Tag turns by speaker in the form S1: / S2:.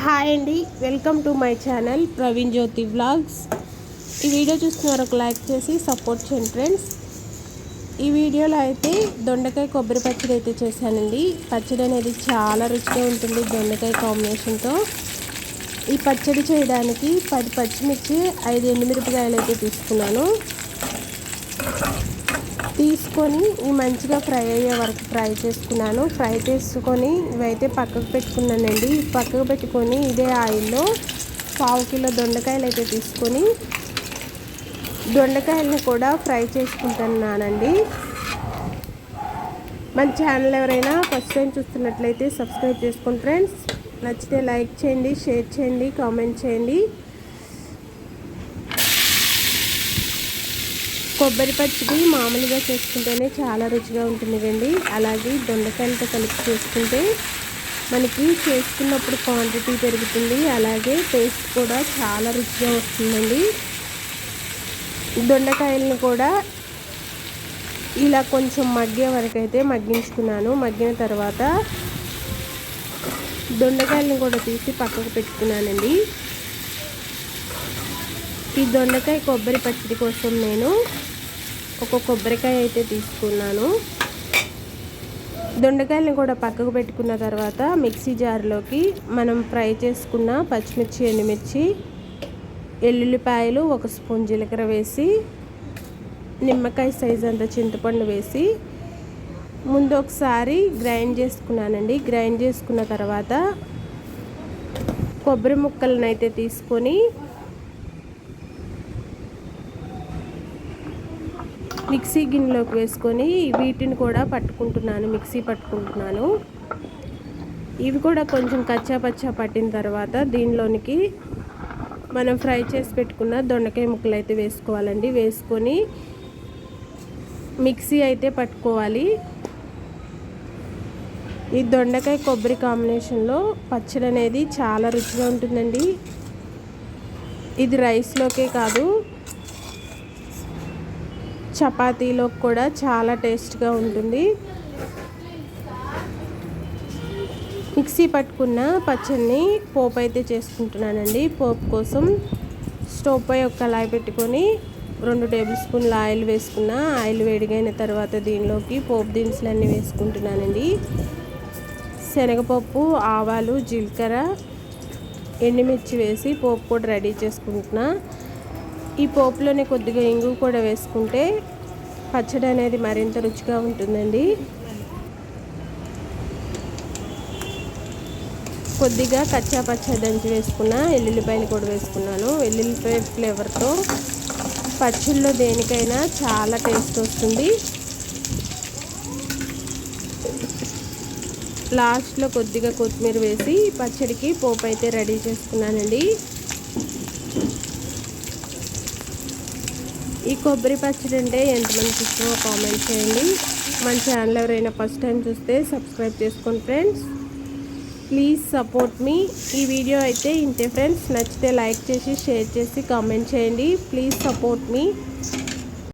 S1: Hi అండి welcome to my channel Praveen Jyothi vlogs. ఈ video చూస్తున్నారు ఒక లైక్ చేసి సపోర్ట్ చేయండి ఫ్రెండ్స్. ఈ వీడియోలో అయితే దొండకాయ కొబ్బరి పచ్చడి అయితే చేశానండి. పచ్చడి అనేది చాలా రుచిగా ఉంటుంది దొండకాయ కాంబినేషన్తో. ఈ పచ్చడి చేయడానికి పది పచ్చిమిర్చి ఐదు ఎండుమిరపకాయలు అయితే తీసుకున్నాను. తీసుకొని ఇవి మంచిగా ఫ్రై అయ్యే వరకు ఫ్రై చేసుకున్నాను. ఫ్రై చేసుకొని ఇవైతే పక్కకు పెట్టుకున్నానండి. పక్కకు పెట్టుకొని ఇదే ఆయిల్లో పావు కిలో దొండకాయలు అయితే తీసుకొని దొండకాయలను కూడా ఫ్రై చేసుకుంటున్నానండి. మన ఛానల్ ఎవరైనా ఫస్ట్ టైం చూస్తున్నట్లయితే సబ్స్క్రైబ్ చేసుకోండి ఫ్రెండ్స్ నచ్చితే లైక్ చేయండి షేర్ చేయండి కామెంట్ చేయండి. కొబ్బరి పచ్చడి మామూలుగా చేసుకుంటేనే చాలా రుచిగా ఉంటుంది కండి అలాగే దొండకాయలతో కలిపి చేసుకుంటే మనకి చేసుకున్నప్పుడు క్వాంటిటీ పెరుగుతుంది. అలాగే టేస్ట్ కూడా చాలా రుచిగా వస్తుందండి. దొండకాయలను కూడా ఇలా కొంచెం మగ్గే వరకు అయితే మగ్గించుకున్నాను. మగ్గిన తర్వాత దొండకాయలను కూడా తీసి పక్కకు పెట్టుకున్నానండి. ఈ దొండకాయ కొబ్బరి పచ్చడి కోసం నేను ఒక కొబ్బరికాయ అయితే తీసుకున్నాను. దొండకాయలను కూడా పక్కకు పెట్టుకున్న తర్వాత మిక్సీ జార్లోకి మనం ఫ్రై చేసుకున్న పచ్చిమిర్చి ఎండుమిర్చి ఎల్లుల్లిపాయలు ఒక స్పూన్ జీలకర్ర వేసి నిమ్మకాయ సైజ్ అంత చింతపండు వేసి ముందు ఒకసారి గ్రైండ్ చేసుకున్నానండి. గ్రైండ్ చేసుకున్న తర్వాత కొబ్బరి ముక్కలను అయితే తీసుకొని మిక్సీ గిన్నెలోకి వేసుకొని వీటిని కూడా పట్టుకుంటున్నాను మిక్సీ పట్టుకుంటున్నాను. ఇవి కూడా కొంచెం కచ్చా పచ్చా పట్టిన తర్వాత దీనిలోనికి మనం ఫ్రై చేసి పెట్టుకున్న దొండకాయ ముక్కలు అయితే వేసుకోవాలండి. వేసుకొని మిక్సీ అయితే పట్టుకోవాలి. ఈ దొండకాయ కొబ్బరి కాంబినేషన్లో పచ్చడి అనేది చాలా రుచిగా ఉంటుందండి. ఇది రైస్లోకే కాదు చపాతీలో కూడా చాలా టేస్ట్గా ఉంటుంది. మిక్సీ పట్టుకున్న పచ్చడిని పోపు అయితే చేసుకుంటున్నానండి. పోపు కోసం స్టవ్ పై ఒక కళాయి పెట్టుకొని రెండు టేబుల్ స్పూన్ల ఆయిల్ వేసుకున్న ఆయిల్ వేడిగైన తర్వాత దీనిలోకి పోపు దినుసులు అన్నీ వేసుకుంటున్నానండి. శనగపప్పు ఆవాలు జీలకర్ర ఎండుమిర్చి వేసి పోపు కూడా రెడీ చేసుకుంటున్నా. ఈ పోపులోనే కొద్దిగా ఇంగు కూడా వేసుకుంటే పచ్చడి అనేది మరింత రుచిగా ఉంటుందండి. కొద్దిగా కచ్చా పచ్చా దంచి వేసుకున్న ఎల్లుల్లిపాయలు కూడా వేసుకున్నాను. ఎల్లుల్లిపాయ ఫ్లేవర్తో పచ్చళ్ళలో దేనికైనా చాలా టేస్ట్ వస్తుంది. లాస్ట్లో కొద్దిగా కొత్తిమీర వేసి పచ్చడికి పోపు అయితే రెడీ చేసుకున్నానండి. ఈ కొబ్బరి పచ్చడి అంటే ఎంతమందికి ఇష్టమో కామెంట్ చేయండి. మన ఛానల్ ఎవరైనా ఫస్ట్ టైం చూస్తే సబ్స్క్రైబ్ చేసుకోండి ఫ్రెండ్స్ ప్లీజ్ సపోర్ట్ మీ ఈ వీడియో అయితే ఇంతే ఫ్రెండ్స్ నచ్చితే లైక్ చేసి షేర్ చేసి కామెంట్ చేయండి. Please support me